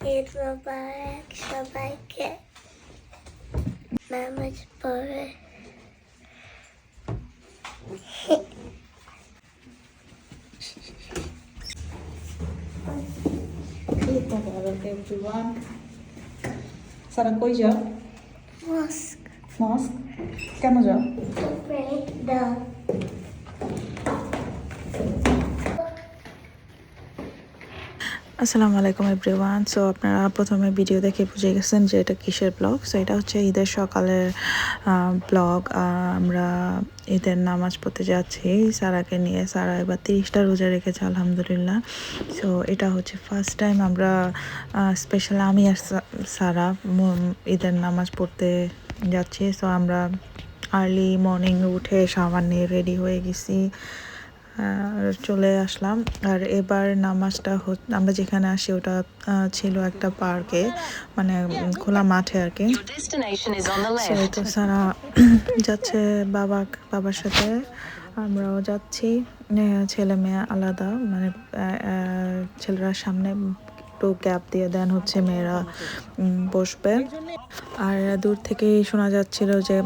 ঈদ মোবারক সবাইকে নামাজ পড়ে ঈদ মোবারক এভরিওয়ান সারা কই যাও মস্ক মস্ক কেন যাও আসসালামু আলাইকুম এভরিওয়ান। সো আপনারা প্রথমে ভিডিও দেখে বুঝে গেছেন যে এটা কিসের ব্লগ। সো এটা হচ্ছে ঈদের সকালের ব্লগ। আমরা ঈদের নামাজ পড়তে যাচ্ছি। সারাকে নিয়ে সারা এবার তিরিশটা রোজা রেখেছে, আলহামদুলিল্লাহ। সো এটা হচ্ছে ফার্স্ট টাইম আমরা স্পেশাল আমি আর সারা ঈদের নামাজ পড়তে যাচ্ছি। সো আমরা আর্লি মর্নিং উঠে সাবান নিয়ে রেডি হয়ে গেছি। চলে আসলাম। আর এবার নামাজটা আমরা যেখানে আসি ওটা ছিল একটা পার্কে মানে খোলা মাঠে আর কি. তো সারা যাচ্ছে বাবা বাবার সাথে। আমরাও যাচ্ছি। ছেলে মেয়ে আলাদা মানে ছেলেরা সামনে একটু গ্যাপ দিয়ে দেন হচ্ছে মেয়েরা বসবে আর দূর থেকেই শোনা যাচ্ছিল যে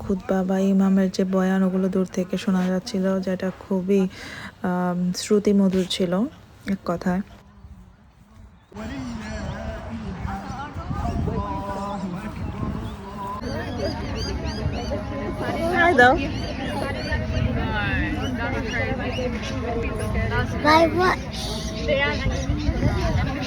খুদ্া বা ইমামের যে বয়ান ওগুলো দূর থেকে শোনা যাচ্ছিল যেটা খুবই আম, শ্রুতি মধুর ছিল এক কথায়? By what?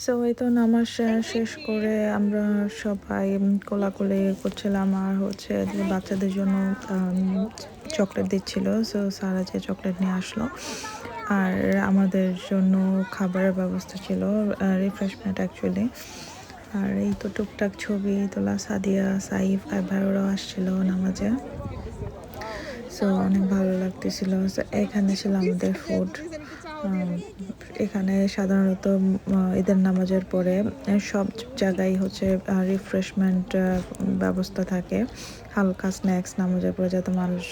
সো এই তো নামাজ শেষ করে আমরা সবাই কোলাকুলি করছিলাম আর হচ্ছে বাচ্চাদের জন্য চকলেট দিচ্ছিল। সো সারা যে চকলেট নিয়ে আসলো। আর আমাদের জন্য খাবারের ব্যবস্থা ছিল রিফ্রেশমেন্ট অ্যাকচুয়ালি আর এই তো টুকটাক ছবি তোলা সাদিয়া, সাইফ আর ভাইরাও আসছিল নামাজে। সো অনেক ভালো লাগতেছিল। এখানে ছিল আমাদের ফুড এখানে সাধারণত ঈদের নামাজের পরে সব জায়গায় হচ্ছে রিফ্রেশমেন্ট ব্যবস্থা থাকে। হালকা স্ন্যাক্স নামাজের পরে যাতে মানুষ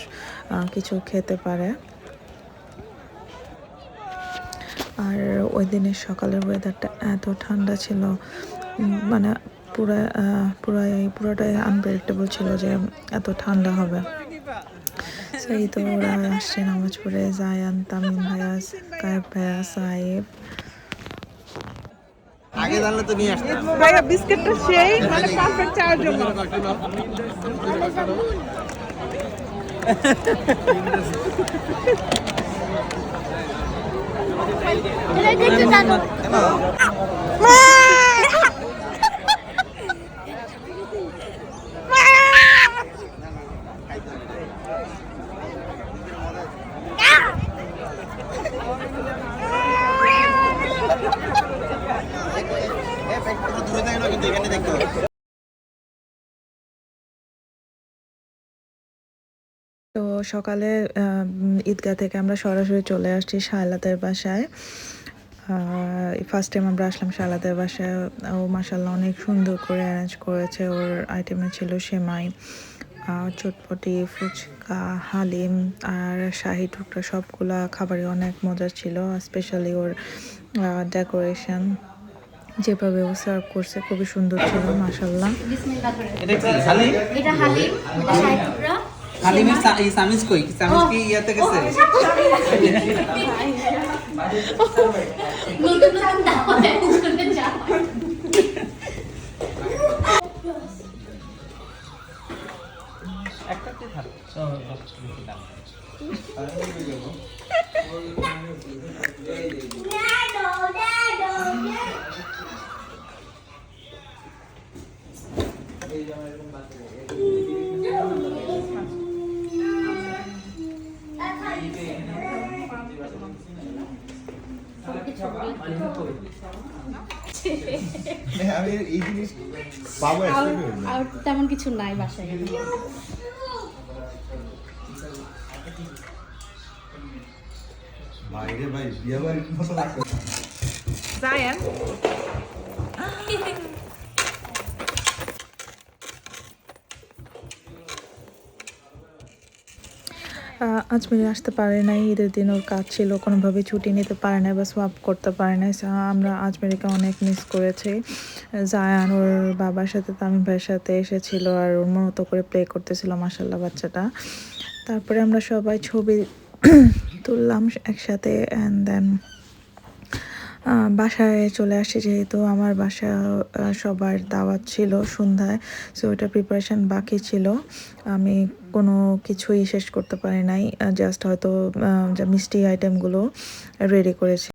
কিছু খেতে পারে। আর ওই দিনের সকালের ওয়েদারটা এত ঠান্ডা ছিল মানে পুরো পুরাই, পুরোটাই আনপ্রেডিক্টেবল ছিল যে এত ঠান্ডা হবে। সেই তো ওরা আসছে নামাজ পড়ে, জায়ান, তামিম ভাইয়া কায়েব ভাইয়া সাহেব আগে জানলে তো নিয়ে আসতাম। ভাইয়া বিস্কিটটা সেই মানে পারফেক্ট চাওয়ার জন্য। দূরে এখানে দেখতে হবে তো সকালে ঈদগাহ থেকে আমরা সরাসরি চলে আসছি শায়লাতের বাসায়। ফার্স্ট টাইম আমরা আসলাম শায়লাতের বাসায়। ও মাসাল্লাহ অনেক সুন্দর করে অ্যারেঞ্জ করেছে। ওর আইটেমে ছিল সেমাই চটপটি, ফুচকা, হালিম আর শাহি টুকরা সবগুলা খাবারই অনেক মজার ছিল স্পেশালি ওর ডেকোরেশন যেভাবে ও সার্ভ করছে খুবই সুন্দর ছিল মাসাল্লাহ এটা কি হালিম এটা হালিম এটা শাহী টুকরা হালিমের সামিজ কই? সামিজ কি ইয়াতে গেছে? একটা আমি এই জিনিস পাবো আর তেমন কিছু নাই বাসায় বাইরে ভাই বিয়ে বাড়ির মতো লাগবে আজমিরে আসতে পারে নাই, ঈদের দিন ওর কাজ ছিল কোনোভাবে ছুটি নিতে পারে না বা সোয়াপ করতে পারে না আমরা আজমিরিকে অনেক মিস করেছি। জায়ান ওর বাবার সাথে, তামিম ভাইয়ের সাথে এসেছিল আর ওর মতো করে প্লে করতেছিল মাসাল্লাহ বাচ্চাটা। তারপরে আমরা সবাই ছবি তুললাম একসাথে অ্যান্ড দেন বাসায় চলে আসি যেহেতু আমার বাসা সবার দাওয়াত ছিল সন্ধ্যায় সো ওটা প্রিপারেশান বাকি ছিল। আমি কোনো কিছুই শেষ করতে পারি নাই জাস্ট হয়তো যা মিষ্টি আইটেমগুলো রেডি করেছি।